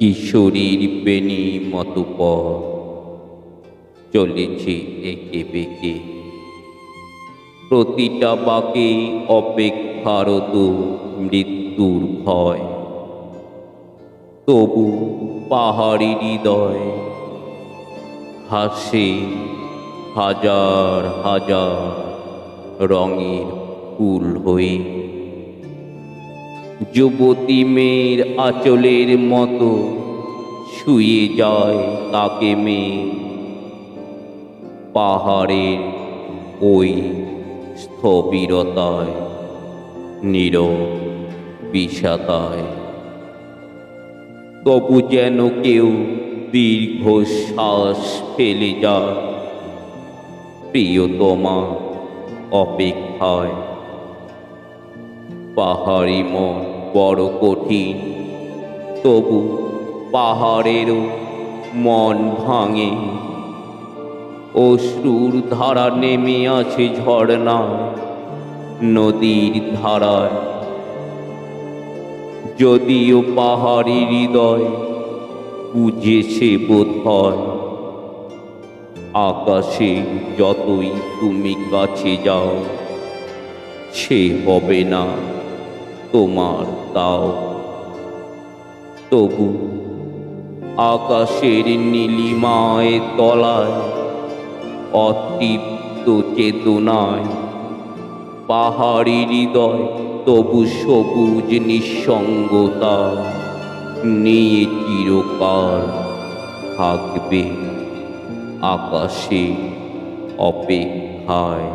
কিশোরীর বেনি মতো পর চলেছে একে বেঁকে। প্রতিটা বাকে অপেক্ষারত মৃত্যুর ভয়। তবু পাহাড়ি হৃদয় হাসে হাজার হাজার রঙের ফুল হয়ে যুবতী মেয়ের আঁচলের মতো শুয়ে যায় তাকে মেয়ে। পাহাড়ের ওই স্থবিরতায়, নীরব বিষাদায়। তবু যেন কেউ দীর্ঘশ্বাস ফেলে যায়। প্রিয়তমা অপেক্ষায় পাহাড়ি মন বড় কঠিন। তবু পাহাড়েরও মন ভাঙে। অশ্রুর ধারা নেমে আছে ঝর্ণায়, নদীর ধারায়। যদিও পাহাড়ি হৃদয় বুঝেছে বোধ হয় আকাশে যতই তুমি কাছে যাও, সে হবে না। তোমার তাও তবু আকাশের নীলিমায় তলায় অতৃপ্ত চেতনায়, পাহাড়ি হৃদয় তবু সবুজ নিঃসঙ্গতা নিয়ে চিরকাল থাকবে আকাশে অপেক্ষায়।